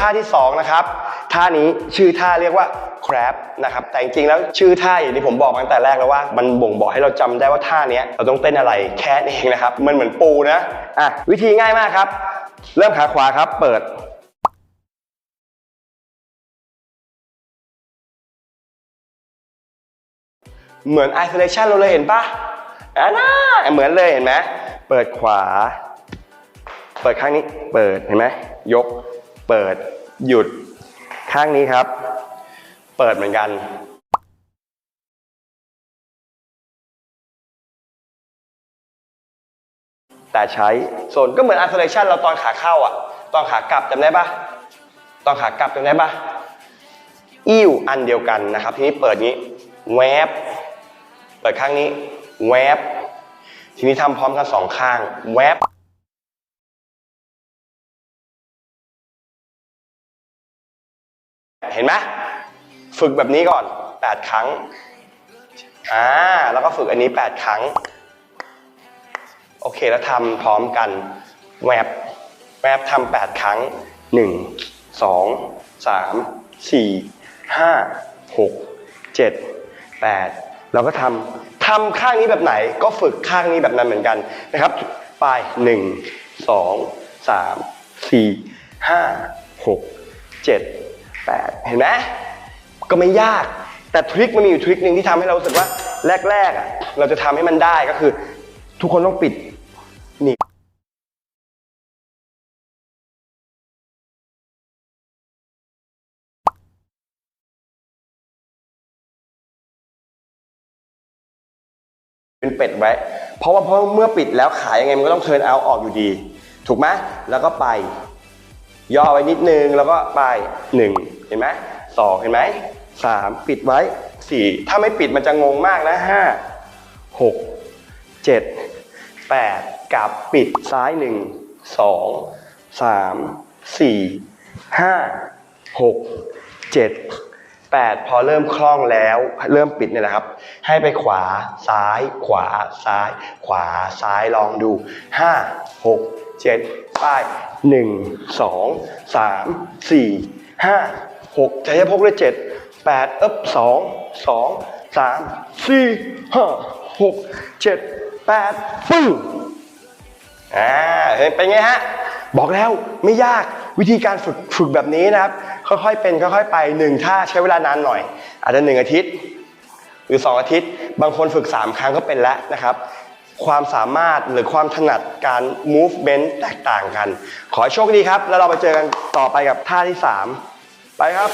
ท่าที่สองนะครับท่านี้ชื่อท่าเรียกว่า crab นะครับแต่จริงๆแล้วชื่อท่าอย่างที่ผมบอกตั้งแต่แรกแล้วว่ามันบ่งบอกให้เราจำได้ว่าท่าเนี้ยเราต้องเต้นอะไรแค่นี้เองนะครับ มันเหมือนปูนะอะวิธีง่ายมากครับ เริ่มขาขวาครับเปิดเหมือน isolation เราเลยเห็นปะอ่าน่าเหมือนเลยเห็นไหม เปิดขวา เปิดข้างนี้ เปิด เห็นไหม ยก เปิดหยุดข้างนี้ครับ เปิดเหมือนกันแต่ใช้ส่วนก็เหมือน isolation เราตอนขาเข้าอะ ตอนขากลับจำได้ปะตอนขากลับจำได้ปะอิ่วอันเดียวกันนะครับ ทีนี้เปิดนี้แวบเปิดข้างนี้แวบทีนี้ทำพร้อมกันสองข้างแวบ เห็นไหมฝึกแบบนี้ก่อน 8 ครั้งอ่าแล้วก็ฝึกอันนี้ 8 ครั้ง โอเคแล้วทำพร้อมกันแวบแวบทำ8ครั้ง 1 2 3 4 5 6 7 8 เราก็ทำทำข้างนี้แบบไหน ก็ฝึกข้างนี้แบบนั้นเหมือนกันนะครับ ไป 1 2 3 4 5 6 7 8 เห็นไหมก็ไม่ยาก แต่ทริคมันมีอยู่ทริคหนึ่งที่ทำให้เรารู้สึกว่าแรกๆอะเราจะทำให้มันได้ก็คือ ทุกคนต้องปิดนี่เป็นเป็ดไว้ เพราะว่าเพราะเมื่อปิดแล้วขายยังไงมันก็ต้องเทิร์นเอาออกอยู่ดี ถูกไหมแล้วก็ไป ย่อไว้นิดนึงแล้วก็ไปหนึ่งเห็นไหมสองเห็นไหมสามปิดไว้สี่ถ้าไม่ปิดมันจะงงมากนะห้าหกเจ็ดแปดกลับปิดซ้ายหนึ่งสองสามสี่ห้าหกเจ็ด แปดพอเริ่มคล่องแล้ว เริ่มปิดเนี่ยนะครับ ให้ไปขวาซ้าย ขวาซ้าย ขวาซ้ายลองดูห้าหกเจ็ดป้ายหนึ่งสองสามสี่ห้าหกจะให้พกด้วยเจ็ดแปดเอ๊บสองสองสามสี่ห้าหกเจ็ดแปดปึ้งอ่าเห็นเป็นไงฮะ บอกแล้วไม่ยาก วิธีการฝึกฝึกแบบนี้นะครับ ค่อยๆเป็นค่อยๆไปหนึ่งท่าใช้เวลานานหน่อย อาจจะหนึ่งอาทิตย์ หรือ 2 อาทิตย์ บางคนฝึก 3 ครั้งก็เป็นแล้วนะครับ ความสามารถหรือความถนัดการ movement แตกต่างกัน ขอโชคดีครับ แล้วเราไปเจอกันต่อไปกับท่าที่ 3 ไปครับ